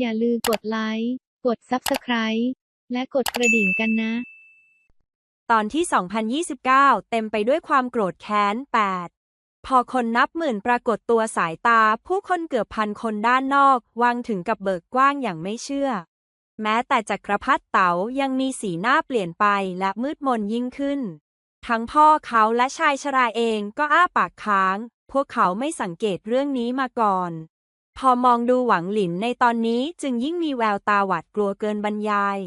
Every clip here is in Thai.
อย่าลืมกดไลค์ กด Subscribe และกดกระดิ่งกันนะ ตอนที่ 2029 เต็มไปด้วยความโกรธแค้น 8 พอคนนับหมื่นปรากฏตัวสายตา ผู้คนเกือบพันคนด้านนอกวังถึงกับเบิกกว้างอย่างไม่เชื่อ แม้แต่จักรพรรดิเต๋ายังมีสีหน้าเปลี่ยนไปและมืดมนยิ่งขึ้น ทั้งพ่อเขาและชายชราเองก็อ้าปากค้าง พวกเขาไม่สังเกตเรื่องนี้มาก่อน พอมองดูหวังหลินในตอนนี้จึงยิ่งมีแววตาหวาดกลัวเกินบรรยาย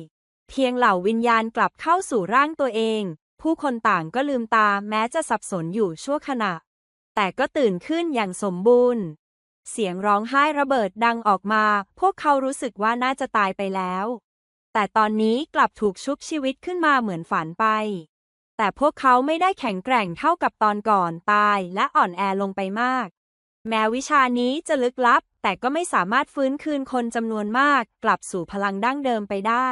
เพียงเหล่าวิญญาณกลับเข้าสู่ร่างตัวเอง ผู้คนต่างก็ลืมตาแม้จะสับสนอยู่ชั่วขณะ แต่ก็ตื่นขึ้นอย่างสมบูรณ์ เสียงร้องไห้ระเบิดดังออกมา พวกเขารู้สึกว่าน่าจะตายไปแล้ว แต่ตอนนี้กลับถูกชุบชีวิตขึ้นมาเหมือนฝันไป แต่พวกเขาไม่ได้แข็งแกร่งเท่ากับตอนก่อนตายและอ่อนแอลงไปมาก แม้วิชานี้จะลึกลับ แต่ก็ไม่สามารถฟื้นคืนคนจำนวนมาก กลับสู่พลังดั้งเดิมไปได้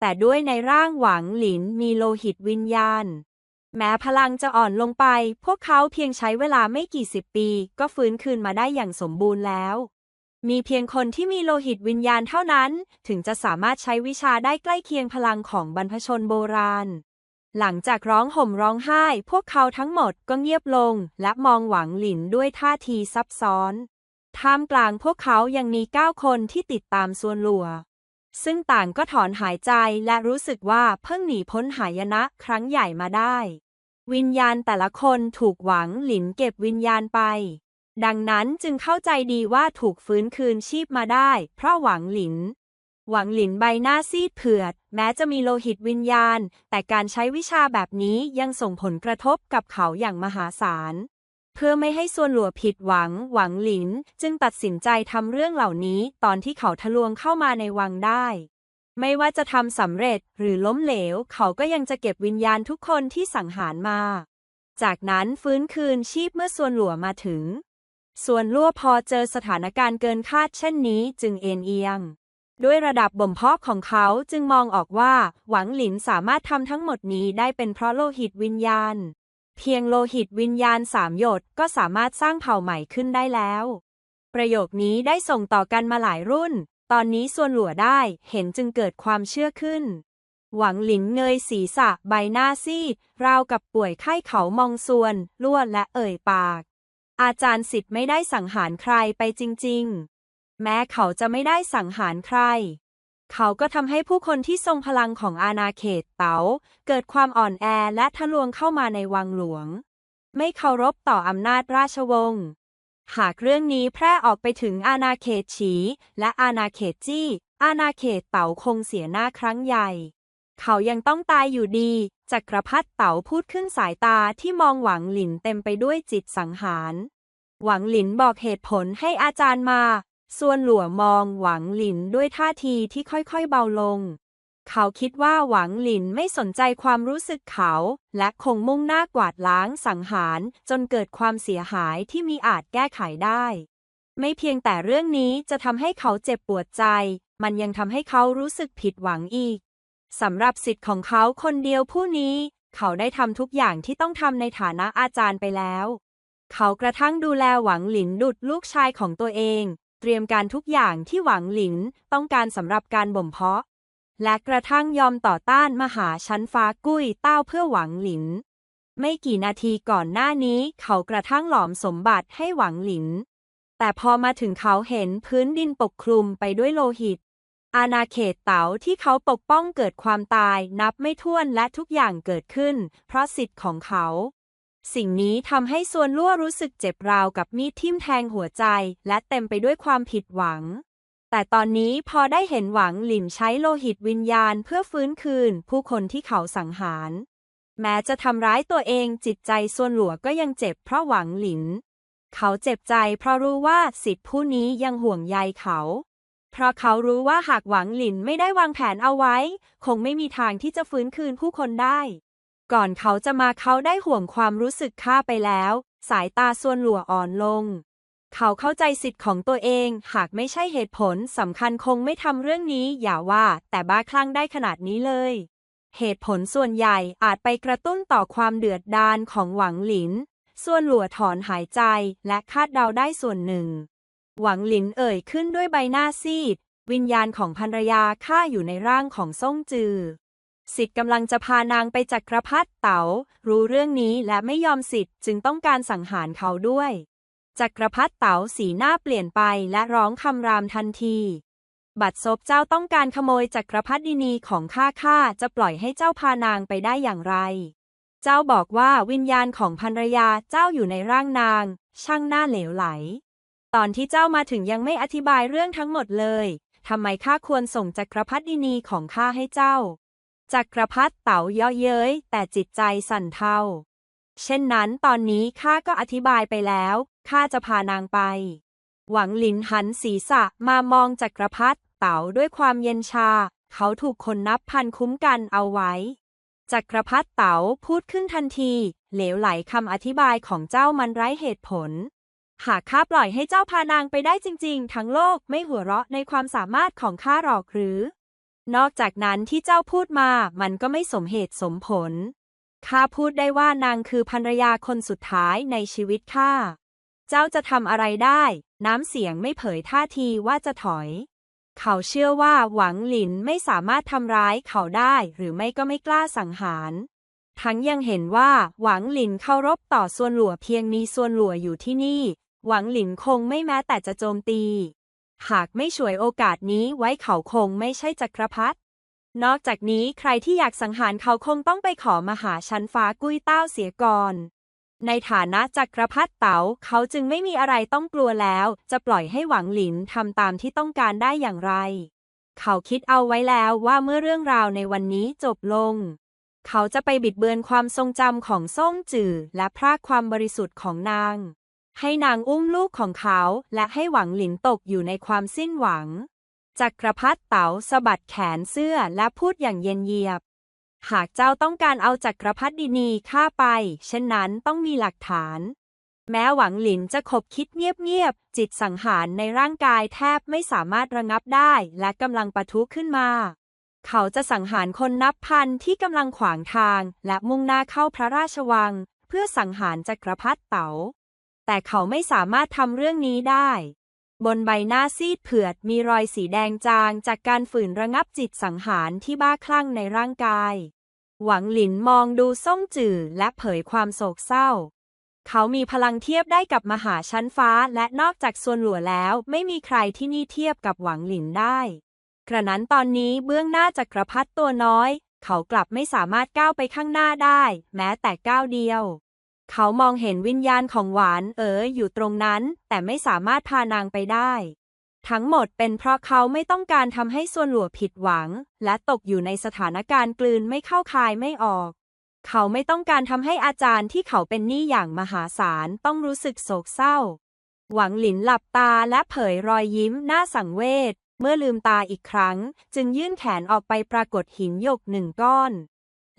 แต่ด้วยในร่างหวังหลินมีโลหิตวิญญาณ แม้พลังจะอ่อนลงไป พวกเขาเพียงใช้เวลาไม่กี่สิบปี ก็ฟื้นคืนมาได้อย่างสมบูรณ์แล้ว มีเพียงคนที่มีโลหิตวิญญาณเท่านั้น ถึงจะสามารถใช้วิชาได้ใกล้เคียงพลังของบรรพชนโบราณ หลังจากร้องห่มร้องไห้ พวกเขาทั้งหมดก็เงียบลง และมองหวังหลินด้วยท่าทีซับซ้อน ท่ามกลางพวกเขายังมีเก้าคนที่ติดตามส่วนหลัว ซึ่งต่างก็ถอนหายใจและรู้สึกว่าเพิ่งหนีพ้นหายนะครั้งใหญ่มาได้ วิญญาณแต่ละคนถูกหวังหลินเก็บวิญญาณไป ดังนั้นจึงเข้าใจดีว่าถูกฟื้นคืนชีพมาได้ เพราะหวังหลิน หวังหลินใบหน้าซีดเผือด แม้จะมีโลหิตวิญญาณ แต่การใช้วิชาแบบนี้ยังส่งผลกระทบกับเขาอย่างมหาศาล เพื่อไม่ให้ส่วนหลัวผิดหวัง หวังหลิน จึงตัดสินใจทำเรื่องเหล่านี้ตอนที่เขาทะลวงเข้ามาในวังได้ ไม่ว่าจะทำสำเร็จหรือล้มเหลว เขาก็ยังจะเก็บวิญญาณทุกคนที่สังหารมา จากนั้นฟื้นคืนชีพเมื่อส่วนหลัวมาถึง ส่วนลั่วพอเจอสถานการณ์เกินคาดเช่นนี้จึงเอ็นเอียง ด้วยระดับบ่มเพาะของเขาจึงมองออกว่า หวังหลินสามารถทำทั้งหมดนี้ได้เป็นเพราะโลหิตวิญญาณ เพียงโลหิตวิญญาณสามหยดก็สามารถสร้างเผ่าใหม่ขึ้นได้แล้ว ประโยคนี้ได้ส่งต่อกันมาหลายรุ่น ตอนนี้ส่วนหลัวได้เห็นจึงเกิดความเชื่อขึ้น หวังหลินเงยศีรษะใบหน้าซีดราวกับป่วยไข้เขามองส่วนลวดและเอ่ยปาก อาจารย์สิทธิ์ไม่ได้สังหารใครไปจริง ๆ แม้เขาจะไม่ได้สังหารใคร เขาก็ทำให้ผู้คนที่ทรงพลังของอาณาเขตเต๋าเกิดความอ่อนแอและทะลวงเข้ามาในวังหลวง ไม่เคารพต่ออำนาจราชวงศ์ หากเรื่องนี้แพร่ออกไปถึงอาณาเขตฉี และอาณาเขตจี้ อาณาเขตเต๋าคงเสียหน้าครั้งใหญ่ เขายังต้องตายอยู่ดีจักรพรรดิเต๋าพูดขึ้นสายตาที่มองหวังหลินเต็มไปด้วยจิตสังหาร หวังหลินบอกเหตุผลให้อาจารย์มา ส่วนหลัวมองหวังหลินด้วยท่าทีที่ค่อยๆเบาลง เขาคิดว่าหวังหลินไม่สนใจความรู้สึกเขา และคงมุ่งหน้ากวาดล้างสังหารจนเกิดความเสียหายที่มีอาจแก้ไขได้ ไม่เพียงแต่เรื่องนี้จะทำให้เขาเจ็บปวดใจ มันยังทำให้เขารู้สึกผิดหวังอีกสำหรับสิทธิ์ของเขาคนเดียวผู้นี้ เขาได้ทำทุกอย่างที่ต้องทำในฐานะอาจารย์ไปแล้ว เขากระทั่งดูแลหวังหลินดุดลูกชายของตัวเอง เตรียมการทุกอย่างที่หวังหลินต้องการสำหรับการบ่มเพาะ และกระทั่งยอมต่อต้านมหาชั้นฟ้ากุ้ยเต้าเพื่อหวังหลิน ไม่กี่นาทีก่อนหน้านี้เขากระทั่งหลอมสมบัติให้หวังหลิน แต่พอมาถึงเขาเห็นพื้นดินปกคลุมไปด้วยโลหิต อาณาเขตเต๋าที่เขาปกป้องเกิดความตายนับไม่ถ้วนและทุกอย่างเกิดขึ้น เพราะสิทธิ์ของเขา สิ่งนี้ทำให้ส่วนลั่วรู้สึกเจ็บราวกับมีดทิ่มแทงหัวใจ และเต็มไปด้วยความผิดหวัง แต่ตอนนี้พอได้เห็นหวังหลินใช้โลหิตวิญญาณเพื่อฟื้นคืน ผู้คนที่เขาสังหาร แม้จะทำร้ายตัวเองจิตใจส่วนหลัวก็ยังเจ็บเพราะหวังหลิน เขาเจ็บใจเพราะรู้ว่าสิทธิผู้นี้ยังห่วงใยเขา เพราะเขารู้ว่าหากหวังหลินไม่ได้วางแผนเอาไว้ คงไม่มีทางที่จะฟื้นคืนผู้คนได้ ก่อนเขาจะมาเขาได้ห่วงความรู้สึกข้าไปแล้ว สายตาส่วนหลัวอ่อนลง เขาเข้าใจสิทธิ์ของตัวเอง หากไม่ใช่เหตุผลสำคัญคงไม่ทำเรื่องนี้ อย่าว่า แต่บ้าคลั่งได้ขนาดนี้เลย เหตุผลส่วนใหญ่อาจไปกระตุ้นต่อความเดือดดาลของหวังหลิน ส่วนหลัวถอนหายใจและคาดเดาได้ส่วนหนึ่ง หวังหลินเอ่ยขึ้นด้วยใบหน้าซีด วิญญาณของภรรยาข้าอยู่ในร่างของซ่งจือ สิทธิ์กำลังจะพานางไปจักรพรรดิเต๋ารู้เรื่องนี้และไม่ยอมสิทธิ์จึงต้องการสังหารเขาด้วย จักรพรรดิเต๋าสีหน้าเปลี่ยนไปและร้องคำรามทันที บัดซบเจ้าต้องการขโมยจักรพรรดินีของข้าข้าจะปล่อยให้เจ้าพานางไปได้อย่างไร เจ้าบอกว่าวิญญาณของภรรยาเจ้าอยู่ในร่างนาง ช่างหน้าเหลวไหล ตอนที่เจ้ามาถึงยังไม่อธิบายเรื่องทั้งหมดเลยทำไมข้าควรส่งจักรพรรดินีของข้าให้เจ้า จักรพรรดิเต๋าเยาะเย้ยแต่จิตใจสั่นเทา เช่นนั้นตอนนี้ข้าก็อธิบายไปแล้วข้าจะพานางไป หวังหลินหันศีรษะมามองจักรพรรดิเต๋าด้วยความเย็นชา เขาถูกคนนับพันคุ้มกันเอาไว้ จักรพรรดิเต๋าพูดขึ้นทันที เหลวไหลคำอธิบายของเจ้ามันไร้เหตุผล หากข้าปล่อยให้เจ้าพานางไปได้จริง ๆ ทั้งโลกไม่หัวเราะในความสามารถของข้าหรอกหรือ นอกจากนั้นที่เจ้าพูดมามันก็ไม่สมเหตุสมผล ข้าพูดได้ว่านางคือภรรยาคนสุดท้ายในชีวิตข้า เจ้าจะทำอะไรได้ น้ำเสียงไม่เผยท่าทีว่าจะถอย เขาเชื่อว่าหวังหลินไม่สามารถทำร้ายเขาได้หรือไม่ก็ไม่กล้าสังหาร ทั้งยังเห็นว่าหวังหลินเคารพต่อส่วนหลัวเพียงมีส่วนหลัวอยู่ที่นี่ หวังหลินคงไม่แม้แต่จะโจมตี หากไม่ฉวยโอกาสนี้ไว้เขาคงไม่ใช่จักรพรรดินอกจากนี้ใครที่อยากสังหารเขาคงต้องไปขอมาหาชั้นฟ้ากุ้ยเต้าเสียก่อน ในฐานะจักรพรรดิเต๋าเขาจึงไม่มีอะไรต้องกลัวแล้ว จะปล่อยให้หวังหลินทำตามที่ต้องการได้อย่างไร เขาคิดเอาไว้แล้วว่าเมื่อเรื่องราวในวันนี้จบลง เขาจะไปบิดเบือนความทรงจำของซ่งจือและพรากความบริสุทธิ์ของนาง ให้นางอุ้มลูกของเขาและให้หวังหลินตกอยู่ในความสิ้นหวัง จักรพรรดิเต๋าสะบัดแขนเสื้อและพูดอย่างเย็นเยียบ หากเจ้าต้องการเอาจักรพรรดินีข้าไป เช่นนั้นต้องมีหลักฐาน แม้หวังหลินจะขบคิดเงียบๆ จิตสังหารในร่างกายแทบไม่สามารถระงับได้และกำลังปะทุขึ้นมาเขาจะสังหารคนนับพันที่กำลังขวางทาง และมุ่งหน้าเข้าพระราชวัง เพื่อสังหารจักรพรรดิเต๋า แต่เขาไม่สามารถทำเรื่องนี้ได้ บนใบหน้าซีดเผือดมีรอยสีแดงจางจากการฝืนระงับจิตสังหารที่บ้าคลั่งในร่างกาย หวังหลินมองดูซ่งจื่อและเผยความโศกเศร้า เขามีพลังเทียบได้กับมหาชั้นฟ้าและนอกจากส่วนหลัวแล้วไม่มีใครที่นี่เทียบกับหวังหลินได้กระนั้นตอนนี้เบื้องหน้าจักรพรรดิตัวน้อย เขากลับไม่สามารถก้าวไปข้างหน้าได้ แม้แต่ก้าวเดียว เขามองเห็นวิญญาณของหวานเอ๋ออยู่ตรงนั้น แต่ไม่สามารถพานางไปได้ ทั้งหมดเป็นเพราะเขาไม่ต้องการทำให้ส่วนหลัวผิดหวัง และตกอยู่ในสถานการณ์กลืนไม่เข้าคายไม่ออก เขาไม่ต้องการทำให้อาจารย์ที่เขาเป็นหนี้อย่างมหาศาลต้องรู้สึกโศกเศร้า หวังหลินหลับตาและเผยรอยยิ้มหน้าสังเวชเมื่อลืมตาอีกครั้ง จึงยื่นแขนออกไปปรากฏหินหยกหนึ่งก้อน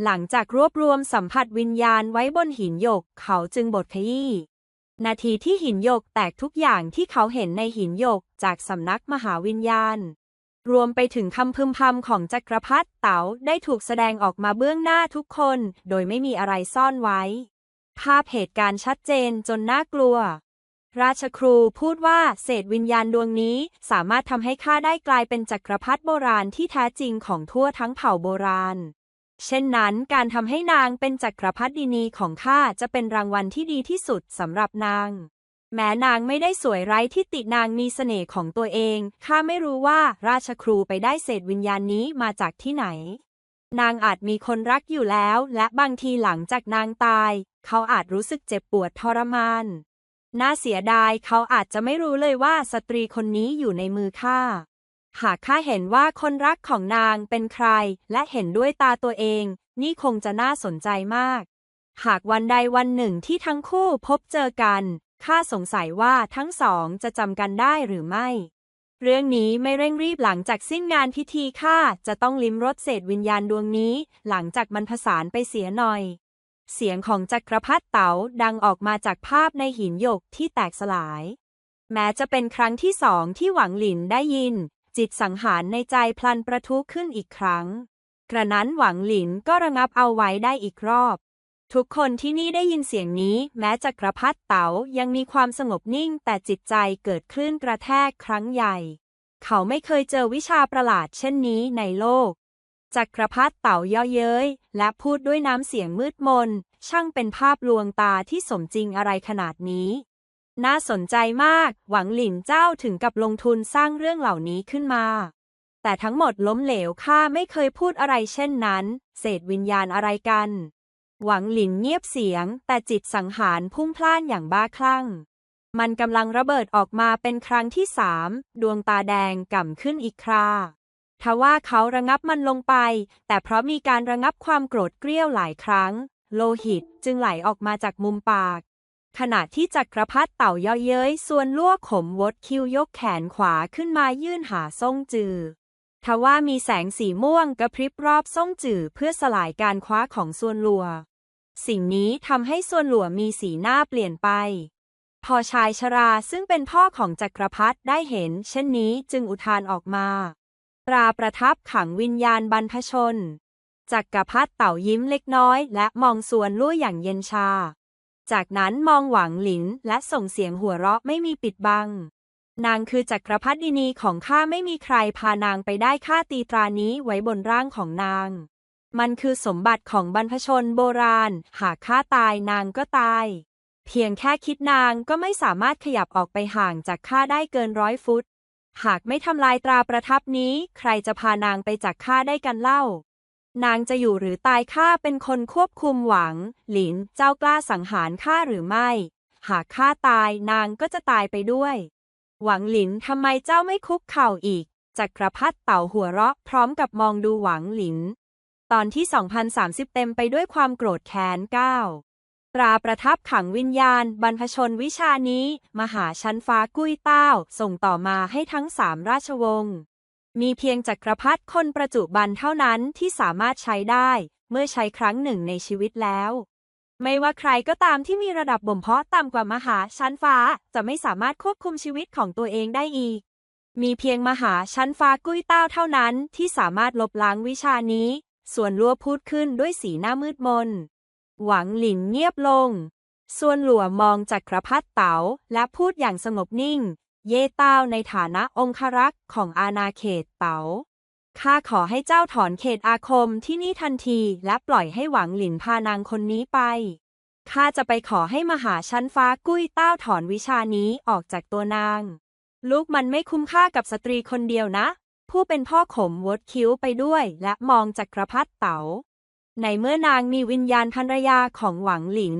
หลังจากรวบรวมสัมผัสวิญญาณไว้บนหินหยก เขาจึงบดขยี้ นาทีที่หินหยกแตกทุกอย่างที่เขาเห็นในหินหยกจากสำนักมหาวิญญาณ รวมไปถึงคำพึมพำของจักรพรรดิเต๋าได้ถูกแสดงออกมาเบื้องหน้าทุกคน โดยไม่มีอะไรซ่อนไว้ ภาพเหตุการณ์ชัดเจนจนน่ากลัว ราชครูพูดว่าเศษวิญญาณดวงนี้สามารถทำให้ข้าได้กลายเป็นจักรพรรดิโบราณที่แท้จริงของทั่วทั้งเผ่าโบราณ เช่นนั้นการทำให้นางเป็นจักรพรรดินีของข้าจะเป็นรางวัลที่ดีที่สุดสำหรับนาง แม้นางไม่ได้สวยไร้ที่ตินางมีเสน่ห์ของตัวเอง ข้าไม่รู้ว่าราชครูไปได้เศษวิญญาณนี้มาจากที่ไหน นางอาจมีคนรักอยู่แล้ว และบางทีหลังจากนางตาย เขาอาจรู้สึกเจ็บปวดทรมาน น่าเสียดายเขาอาจจะไม่รู้เลยว่าสตรีคนนี้อยู่ในมือข้า หากข้าเห็นว่าคนรักของนางเป็นใคร และเห็นด้วยตาตัวเอง นี่คงจะน่าสนใจมาก หากวันใดวันหนึ่งที่ทั้งคู่พบเจอกัน ข้าสงสัยว่าทั้งสองจะจำกันได้หรือไม่ เรื่องนี้ไม่เร่งรีบหลังจากสิ้นงานพิธีข้าจะต้องลิ้มรสเศษวิญญาณดวงนี้ หลังจากมันผสานไปเสียหน่อย เสียงของจักรพรรดิเต๋าดังออกมาจากภาพในหินหยกที่แตกสลายแม้จะเป็นครั้งที่สองที่หวังหลินได้ยิน จิตสังหารในใจพลันประทุขึ้นอีกครั้ง กระนั้นหวังหลินก็ระงับเอาไว้ได้อีกรอบ ทุกคนที่นี่ได้ยินเสียงนี้ แม้จักรพรรดิเต๋ายังมีความสงบนิ่ง แต่จิตใจเกิดคลื่นกระแทกครั้งใหญ่ เขาไม่เคยเจอวิชาประหลาดเช่นนี้ในโลกจักรพรรดิเต่าเย่อเย้ย และพูดด้วยน้ำเสียงมืดมน ช่างเป็นภาพลวงตาที่สมจริงอะไรขนาดนี้ น่าสนใจมาก หวังหลินเจ้าถึงกับลงทุนสร้างเรื่องเหล่านี้ขึ้นมา แต่ทั้งหมดล้มเหลวข้าไม่เคยพูดอะไรเช่นนั้น เศษวิญญาณอะไรกัน หวังหลินเงียบเสียง แต่จิตสังหารพุ่งพล่านอย่างบ้าคลั่ง มันกำลังระเบิดออกมาเป็นครั้งที่สามดวงตาแดงก่ำขึ้นอีกคราทว่าเขาระงับมันลงไป แต่เพราะมีการระงับความโกรธเกรี้ยวหลายครั้ง โลหิตจึงไหลออกมาจากมุมปาก ขณะที่จักรพรรดิเต่าย่อเย้ยส่วนลั่วขมวดคิ้วยกแขนขวาขึ้นมายื่นหาซ่งจือทว่ามีแสงสีม่วงกระพริบรอบซ่งจือเพื่อสลายการคว้าของส่วนลัว สิ่งนี้ทำให้ส่วนหลัวมีสีหน้าเปลี่ยนไป พอชายชราซึ่งเป็นพ่อของจักรพรรดิได้เห็น เช่นนี้จึงอุทานออกมาตราประทับขังวิญญาณบรรพชน จักรพรรดิเต่ายิ้มเล็กน้อย และมองส่วนลู่อย่างเย็นชา จากนั้นมองหวังหลินและส่งเสียงหัวเราะไม่มีปิดบัง นางคือจักรพรรดินีของข้าไม่มีใครพานางไปได้ข้าตีตรานี้ไว้บนร่างของนาง มันคือสมบัติของบรรพชนโบราณ หากข้าตายนางก็ตาย เพียงแค่คิดนางก็ไม่สามารถขยับออกไปห่างจากข้าได้เกินร้อยฟุต หากไม่ทำลายตราประทับนี้ ใครจะพานางไปจากข้าได้กันเล่า นางจะอยู่หรือตายข้าเป็นคนควบคุมหวัง หลินเจ้ากล้าสังหารข้าหรือไม่ หากข้าตายนางก็จะตายไปด้วย หวังหลินทำไมเจ้าไม่คุกเข่าอีกจักรพรรดิเต่าหัวเราะพร้อมกับมองดูหวังหลิน ตอนที่ 2030 เต็มไปด้วยความโกรธแค้นก้าวตราประทับขังวิญญาณ บรรพชนวิชานี้ มหาชั้นฟ้ากุ้ยเต้า ส่งต่อมาให้ทั้งสามราชวงศ์ มีเพียงจักรพรรดิคนประจุบันเท่านั้นที่สามารถใช้ได้ เมื่อใช้ครั้งหนึ่งในชีวิตแล้ว ไม่ว่าใครก็ตามที่มีระดับบ่มเพาะต่ำกว่ามหาชั้นฟ้าจะไม่สามารถควบคุมชีวิตของตัวเองได้อีก มีเพียงมหาชั้นฟ้ากุ้ยเต้าเท่านั้นที่สามารถลบล้างวิชานี้ ส่วนลัวพูดขึ้นด้วยสีหน้ามืดมน หวังหลินเงียบลง ส่วนหลัวมองจักรพรรดิเต๋าและพูดอย่างสงบนิ่ง เย่เต้าในฐานะองครักษ์ของอาณาเขตเต๋า ข้าขอให้เจ้าถอนเขตอาคมที่นี่ทันทีและปล่อยให้หวังหลินพานางคนนี้ไป ข้าจะไปขอให้มหาชั้นฟ้ากุ้ยเต้าถอนวิชานี้ออกจากตัวนาง ลูกมันไม่คุ้มค่ากับสตรีคนเดียวนะ ผู้เป็นพ่อขมวดคิ้วไปด้วยและมองจักรพรรดิเต๋า ในเมื่อนางมีวิญญาณภรรยาของหวังหลิน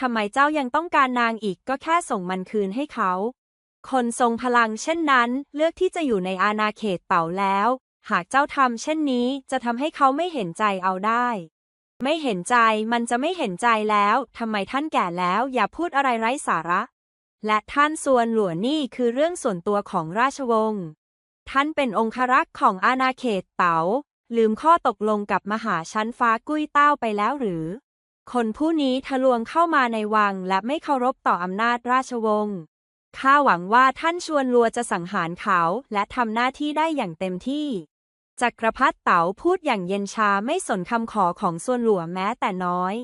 ทำไมเจ้ายังต้องการนางอีกก็แค่ส่งมันคืนให้เขา คนทรงพลังเช่นนั้น เลือกที่จะอยู่ในอาณาเขตเต่าแล้ว หากเจ้าทำเช่นนี้จะทำให้เขาไม่เห็นใจเอาได้ ไม่เห็นใจมันจะไม่เห็นใจแล้วทำไมท่านแก่แล้วอย่าพูดอะไรไร้สาระ และท่านส่วนหลวนี่คือเรื่องส่วนตัวของราชวงศ์ท่านเป็นองครักษ์ของอาณาเขตเต๋า ลืมข้อตกลงกับมหาชั้นฟ้ากุ้ยเต้าไปแล้วหรือ คนผู้นี้ทะลวงเข้ามาในวังและไม่เคารพต่ออำนาจราชวงศ์ ข้าหวังว่าท่านชวนลัวจะสังหารเขาและทำหน้าที่ได้อย่างเต็มที่จักรพรรดิเต๋าพูดอย่างเย็นชาไม่สนคำขอของส่วนหลวงแม้แต่น้อย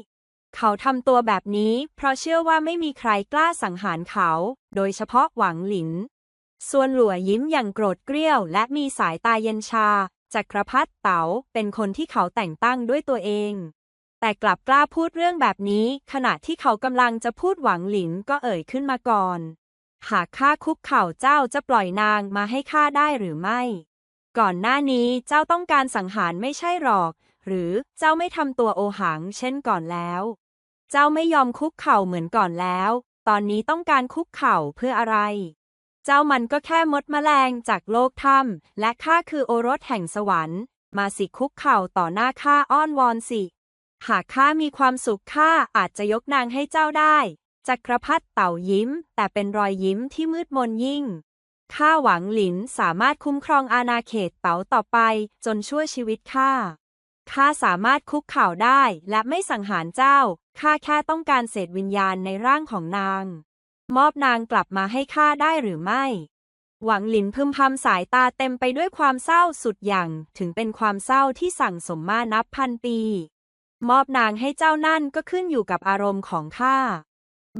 เขาทำตัวแบบนี้เพราะเชื่อว่าไม่มีใครกล้าสังหารเขา โดยเฉพาะหวังหลิน ส่วนหลัวยิ้มอย่างโกรธเกรี้ยว และมีสายตาเย็นชา จักรพรรดิเต๋าเป็นคนที่เขาแต่งตั้งด้วยตัวเอง แต่กลับกล้าพูดเรื่องแบบนี้ ขณะที่เขากำลังจะพูดหวังหลินก็เอ่ยขึ้นมาก่อน หากข้าคุกเข่าเจ้าจะปล่อยนางมาให้ข้าได้หรือไม่ ก่อนหน้านี้เจ้าต้องการสังหารไม่ใช่หรอก หรือเจ้าไม่ทำตัวโอหังเช่นก่อนแล้ว เจ้าไม่ยอมคุกเข่าเหมือนก่อนแล้ว ตอนนี้ต้องการคุกเข่าเพื่ออะไร เจ้ามันก็แค่มดแมลงจากโลกถ้ำและข้าคือโอรสแห่งสวรรค์ มาสิคุกเข่าต่อหน้าข้าอ้อนวอนสิ หากข้ามีความสุขข้าอาจจะยกนางให้เจ้าได้ จักรพรรดิเต่ายิ้ม แต่เป็นรอยยิ้มที่มืดมนยิ่ง ข้าหวังหลินสามารถคุ้มครองอาณาเขตเต๋าต่อไป จนชั่วชีวิตข้า ข้าสามารถคุกเข่าได้และไม่สังหารเจ้า ข้าแค่ต้องการเศษวิญญาณในร่างของนาง มอบนางกลับมาให้ข้าได้หรือไม่ หวังหลินพึมพำสายตาเต็มไปด้วยความเศร้าสุดอย่าง ถึงเป็นความเศร้าที่สั่งสมมานับพันปี มอบนางให้เจ้านั่นก็ขึ้นอยู่กับอารมณ์ของข้า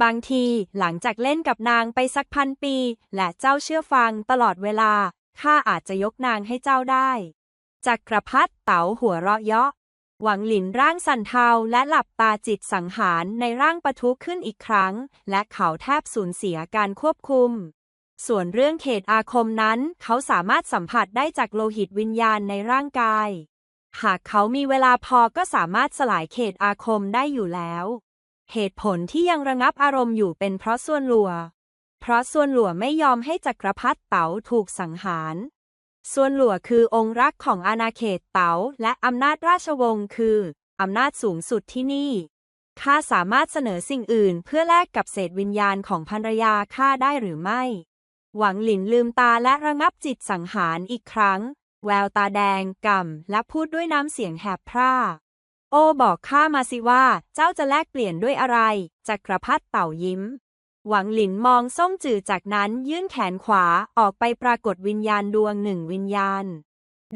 บางทีหลังจากเล่นกับนางไปสักพันปี และเจ้าเชื่อฟังตลอดเวลา ข้าอาจจะยกนางให้เจ้าได้ จักรพรรดิเต๋าหัวเราะเยาะ หวังหลินร่างสั่นเทาและหลับตาจิตสังหารในร่างปะทุขึ้นอีกครั้ง และเขาแทบสูญเสียการควบคุม ส่วนเรื่องเขตอาคมนั้น เขาสามารถสัมผัสได้จากโลหิตวิญญาณในร่างกาย หากเขามีเวลาพอก็สามารถสลายเขตอาคมได้อยู่แล้ว เหตุผลที่ยังระงับอารมณ์อยู่เป็นเพราะส่วนหลัว เพราะส่วนหลัวไม่ยอมให้จักรพรรดิเต๋าถูกสังหาร ส่วนหลัวคือองค์รักของอาณาเขตเต๋าและอำนาจราชวงศ์คืออำนาจสูงสุดที่นี่ข้าสามารถเสนอสิ่งอื่นเพื่อแลกกับเศษวิญญาณของภรรยาข้าได้หรือไม่ หวังหลินลืมตาและระงับจิตสังหารอีกครั้ง แววตาแดงก่ำและพูดด้วยน้ำเสียงแหบพร่า โอ้บอกข้ามาสิว่าเจ้าจะแลกเปลี่ยนด้วยอะไร จักรพรรดิเต่ายิ้ม หวังหลินมองส้มจืดจากนั้นยื่นแขนขวาออกไปปรากฏวิญญาณดวงหนึ่งวิญญาณ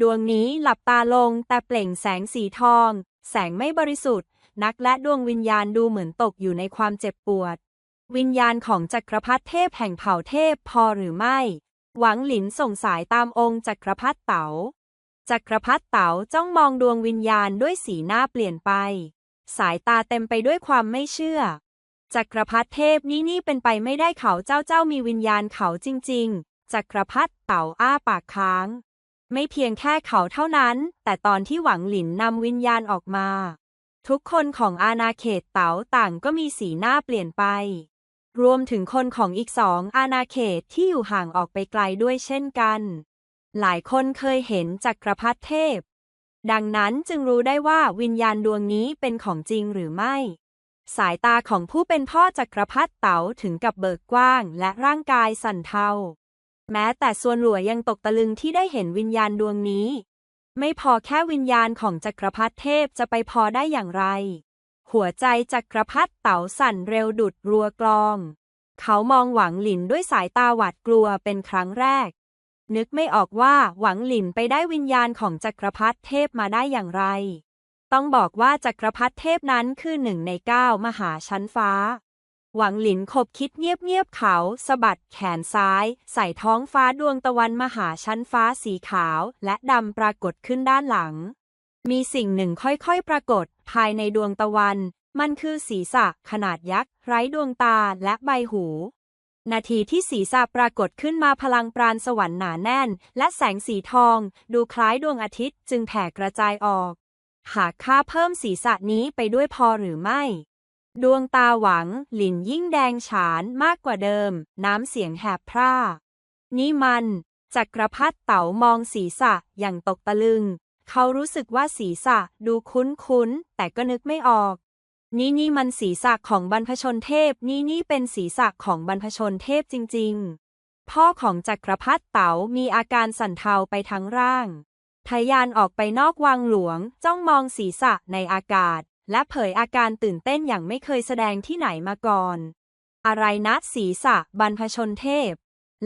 ดวงนี้หลับตาลงแต่เปล่งแสงสีทอง แสงไม่บริสุทธิ์ นักและดวงวิญญาณดูเหมือนตกอยู่ในความเจ็บปวด วิญญาณของจักรพรรดิเทพแห่งเผ่าเทพพอหรือไม่ หวังหลินส่งสายตามองค์จักรพรรดิเต๋า จักรพรรดิเต๋าจ้องมองดวงวิญญาณด้วยสีหน้าเปลี่ยนไป สายตาเต็มไปด้วยความไม่เชื่อ จักรพรรดิเทพนี่นี่เป็นไปไม่ได้เขาเจ้าเจ้ามีวิญญาณเขาจริง ๆ จักรพรรดิเต๋าอ้าปากค้าง ไม่เพียงแค่เขาเท่านั้น แต่ตอนที่หวังหลินนำวิญญาณออกมา ทุกคนของอาณาเขตเต๋าต่างก็มีสีหน้าเปลี่ยนไป รวมถึงคนของอีกสองอาณาเขตที่อยู่ห่างออกไปไกลด้วยเช่นกัน หลายคนเคยเห็นจักรพรรดิเทพ ดังนั้นจึงรู้ได้ว่าวิญญาณดวงนี้เป็นของจริงหรือไม่ สายตาของผู้เป็นพ่อจักรพรรดิเต๋าถึงกับเบิกกว้างและร่างกายสั่นเทา แม้แต่ส่วนหลัวยังตกตะลึงที่ได้เห็นวิญญาณดวงนี้ ไม่พอแค่วิญญาณของจักรพรรดิเทพจะไปพอได้อย่างไร หัวใจจักรพรรดิเต๋าสั่นเร็วดุดรัวกลอง เขามองหวังหลินด้วยสายตาหวาดกลัวเป็นครั้งแรก นึกไม่ออกว่าหวังหลินไปได้วิญญาณของจักรพรรดิเทพมาได้อย่างไร ต้องบอกว่าจักรพรรดิเทพนั้นคือหนึ่งในเก้ามหาชั้นฟ้า หวังหลินขบคิดเงียบๆเขาสะบัดแขนซ้าย ใส่ท้องฟ้าดวงตะวันมหาชั้นฟ้าสีขาวและดำปรากฏขึ้นด้านหลัง มีสิ่งหนึ่งค่อยๆปรากฏ ภายในดวงตะวัน มันคือศีรษะขนาดยักษ์ไร้ดวงตาและใบหู นาทีที่ศีรษะปรากฏขึ้นมาพลังปราณสวรรค์หนาแน่น และแสงสีทอง ดูคล้ายดวงอาทิตย์จึงแผ่กระจายออก หากข้าเพิ่มศีรษะนี้ไปด้วยพอหรือไม่ ดวงตาหวัง หลินยิ่งแดงฉานมากกว่าเดิม น้ำเสียงแหบพร่า นี่มันจักรพรรดิเต๋ามองศีรษะอย่างตกตะลึง เขารู้สึกว่าศีรษะดูคุ้นๆแต่ก็นึกไม่ออก นี่นี่มันศีรษะของบรรพชนเทพ นี่นี่เป็นศีรษะของบรรพชนเทพจริง ๆ พ่อของจักรพรรดิเต๋ามีอาการสั่นเทาไปทั้งร่าง ทยานออกไปนอกวังหลวง จ้องมองศีรษะในอากาศ และเผยอาการตื่นเต้นอย่างไม่เคยแสดงที่ไหนมาก่อน อะไรนะศีรษะบรรพชนเทพ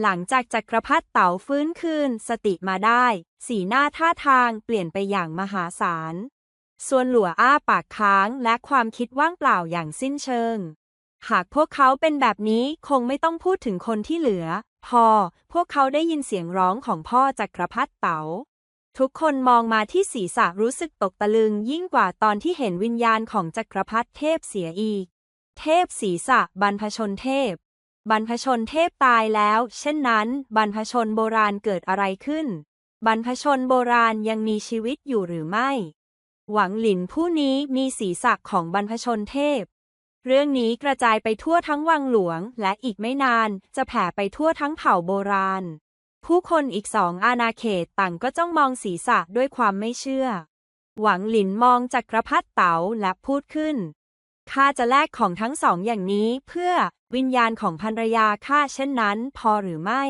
หลังจากจักรพรรดิเต๋าฟื้นคืน สติมาได้ สีหน้าท่าทางเปลี่ยนไปอย่างมหาศาล ส่วนหลัวอ้าปากค้างและความคิดว่างเปล่าอย่างสิ้นเชิง หากพวกเขาเป็นแบบนี้คงไม่ต้องพูดถึงคนที่เหลือ พอ พวกเขาได้ยินเสียงร้องของพ่อจักรพรรดิเต๋าทุกคนมองมาที่ศีรษะรู้สึกตกตะลึงยิ่งกว่าตอนที่เห็นวิญญาณของจักรพรรดิเทพเสียอีก เทพศีรษะบรรพชนเทพ บรรพชนเทพตายแล้ว เช่นนั้น บรรพชนโบราณเกิดอะไรขึ้น บรรพชนโบราณยังมีชีวิตอยู่หรือไม่ หวังหลินผู้นี้มีศีรษะของบรรพชนเทพ เรื่องนี้กระจายไปทั่วทั้งวังหลวง และอีกไม่นานจะแผ่ไปทั่วทั้งเผ่าโบราณ ผู้คนอีกสองอาณาเขตต่างก็จ้องมองศีรษะด้วยความไม่เชื่อ หวังหลินมองจักรพรรดิเต๋าและพูดขึ้น ข้าจะแลกของทั้งสองอย่างนี้เพื่อวิญญาณของภรรยาข้าเช่นนั้น พอหรือไม่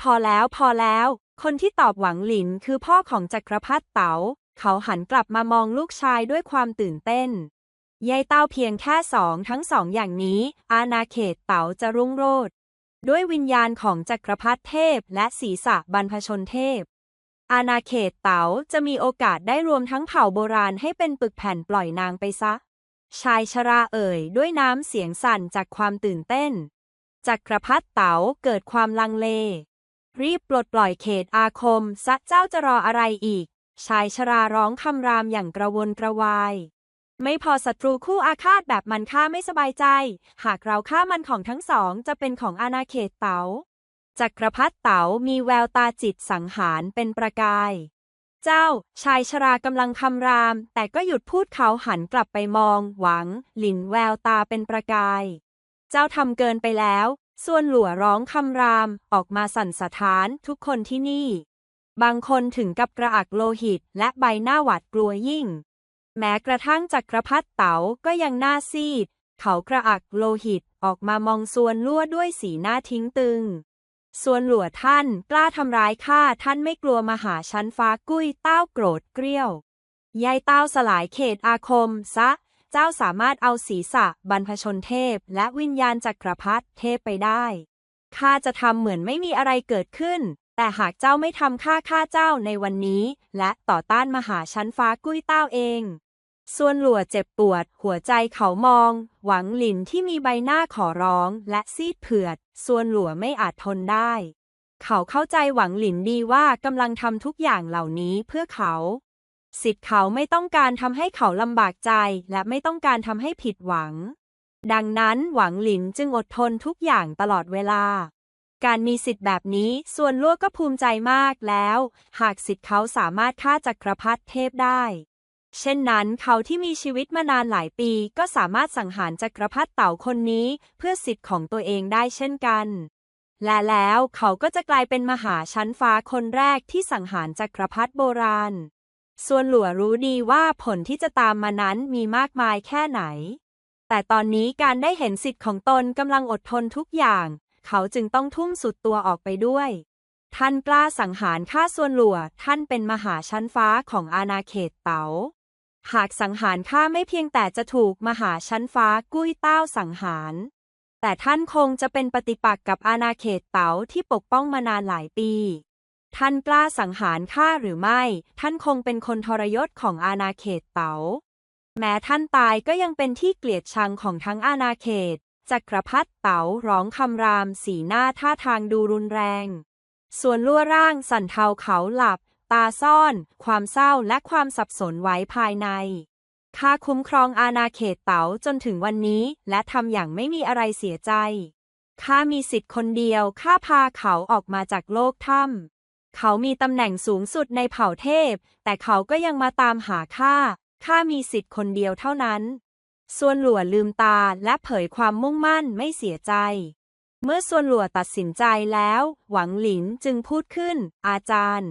พอแล้วพอแล้ว คนที่ตอบหวังหลินคือพ่อของจักรพรรดิเต๋า เขาหันกลับมามองลูกชายด้วยความตื่นเต้น ยายเต้าเพียงแค่สองทั้งสองอย่างนี้ อาณาเขตเต๋าจะรุ่งโรจน์ด้วยวิญญาณของจักรพรรดิเทพและศีรษะบรรพชนเทพ อาณาเขตเต๋าจะมีโอกาสได้รวมทั้งเผ่าโบราณให้เป็นปึกแผ่นปล่อยนางไปซะ ชายชราเอ่ยด้วยน้ำเสียงสั่นจากความตื่นเต้น จักรพรรดิเต๋าเกิดความลังเล รีบปลดปล่อยเขตอาคมซะเจ้าจะรออะไรอีก ชายชราร้องคำรามอย่างกระวนกระวาย ไม่พอศัตรูคู่อาฆาตแบบมันข้าไม่สบายใจ หากเราฆ่ามันของทั้งสองจะเป็นของอาณาเขตเต๋าจักรพรรดิเต๋ามีแววตาจิตสังหารเป็นประกาย เจ้า ชายชรากำลังคำราม แต่ก็หยุดพูดเขาหันกลับไปมอง หวัง หลินแววตาเป็นประกาย เจ้าทำเกินไปแล้ว ส่วนหลัวร้องคำราม ออกมาสั่นสะท้านทุกคนที่นี่ บางคนถึงกับกระอักโลหิต และใบหน้าหวาดกลัวยิ่ง แม้กระทั่งจักรพรรดิเต๋าก็ยังหน้าซีด เขากระอักโลหิตออกมามองส่วนลั่วด้วยสีหน้าทิ้งตึงส่วนหลัวท่านกล้าทำร้ายข้าท่านไม่กลัวมาหาชั้นฟ้ากุ้ยเต้าโกรธเกรี้ยวยายเต้าสลายเขตอาคมซะ เจ้าสามารถเอาศีรษะบรรพชนเทพ และวิญญาณจักรพรรดิเทพไปได้ข้าจะทำเหมือนไม่มีอะไรเกิดขึ้น แต่หากเจ้าไม่ทำข้าฆ่าเจ้าในวันนี้ และต่อต้านมหาชั้นฟ้ากุ้ยเต้าเองส่วนหลัวเจ็บปวด หัวใจเขามอง หวังหลินที่มีใบหน้าขอร้องและซีดเผือดส่วนหลัวไม่อาจทนได้ เขาเข้าใจหวังหลินดีว่ากำลังทำทุกอย่างเหล่านี้เพื่อเขา สิทธิ์เขาไม่ต้องการทำให้เขาลำบากใจและไม่ต้องการทำให้ผิดหวัง ดังนั้นหวังหลินจึงอดทนทุกอย่างตลอดเวลา การมีสิทธิ์แบบนี้ส่วนลั่วก็ภูมิใจมากแล้ว หากสิทธิ์เขาสามารถฆ่าจักรพรรดิเทพได้ เช่นนั้นเขาที่มีชีวิตมานานหลายปีก็สามารถสังหารจักรพรรดิเต่าคนนี้เพื่อสิทธิ์ของตัวเองได้เช่นกัน และแล้วเขาก็จะกลายเป็นมหาชั้นฟ้าคนแรกที่สังหารจักรพรรดิโบราณ ส่วนหลัวรู้ดีว่าผลที่จะตามมานั้นมีมากมายแค่ไหนแต่ตอนนี้การได้เห็นสิทธิ์ของตนกำลังอดทนทุกอย่าง เขาจึงต้องทุ่มสุดตัวออกไปด้วย ท่านกล้าสังหารฆ่าส่วนหลัว ท่านเป็นมหาชั้นฟ้าของอาณาเขตเต๋า หากสังหารข้าไม่เพียงแต่จะถูกมหาชั้นฟ้ากุ้ยเต้าสังหาร แต่ท่านคงจะเป็นปฏิปักษ์กับอาณาเขตเต๋าที่ปกป้องมานานหลายปี ท่านกล้าสังหารข้าหรือไม่ ท่านคงเป็นคนทรยศของอาณาเขตเต๋าแม้ท่านตายก็ยังเป็นที่เกลียดชังของทั้งอาณาเขต จักรพรรดิเต๋าร้องคำรามสีหน้าท่าทางดูรุนแรง ส่วนลั่วร่างสั่นเทาเขาหลับ ตาซ่อน ความเศร้าและความสับสนไว้ภายในข้าคุ้มครองอาณาเขตเต๋าจนถึงวันนี้ และทำอย่างไม่มีอะไรเสียใจข้ามีสิทธิ์คนเดียวข้าพาเขาออกมาจากโลกถ้ำเขามีตำแหน่งสูงสุดในเผ่าเทพ แต่เขาก็ยังมาตามหาข้าข้ามีสิทธิ์คนเดียวเท่านั้น ส่วนหลัวลืมตาและเผยความมุ่งมั่นไม่เสียใจ เมื่อส่วนหลัวตัดสินใจแล้ว หวังหลินจึงพูดขึ้น อาจารย์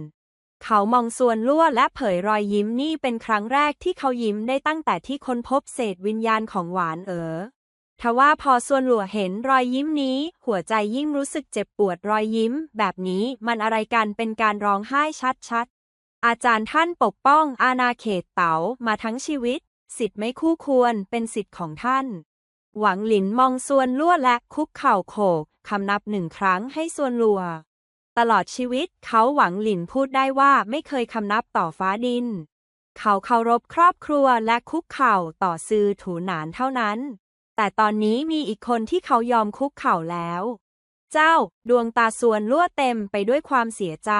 เขามองส่วนลั่วและเผยรอยยิ้มนี่เป็นครั้งแรกที่เขายิ้มได้ตั้งแต่ที่ค้นพบเศษวิญญาณของหวานเอ๋อทว่าพอส่วนหลัวเห็นรอยยิ้มนี้ หัวใจยิ่งรู้สึกเจ็บปวดรอยยิ้ม แบบนี้มันอะไรกันเป็นการร้องไห้ชัดๆอาจารย์ท่านปกป้องอาณาเขตเต๋ามาทั้งชีวิต สิทธิ์ไม่คู่ควรเป็นสิทธิ์ของท่าน หวังหลินมองส่วนลั่วและคุกเข่าโขกคำนับหนึ่งครั้งให้ส่วนลัว ตลอดชีวิตเขาหวังหลินพูดได้ว่าไม่เคยคำนับต่อฟ้าดิน เขาเคารพครอบครัวและคุกเข่าต่อซือถูหนานเท่านั้น แต่ตอนนี้มีอีกคนที่เขายอมคุกเข่าแล้ว เจ้าดวงตาส่วนลั่วเต็มไปด้วยความเสียใจ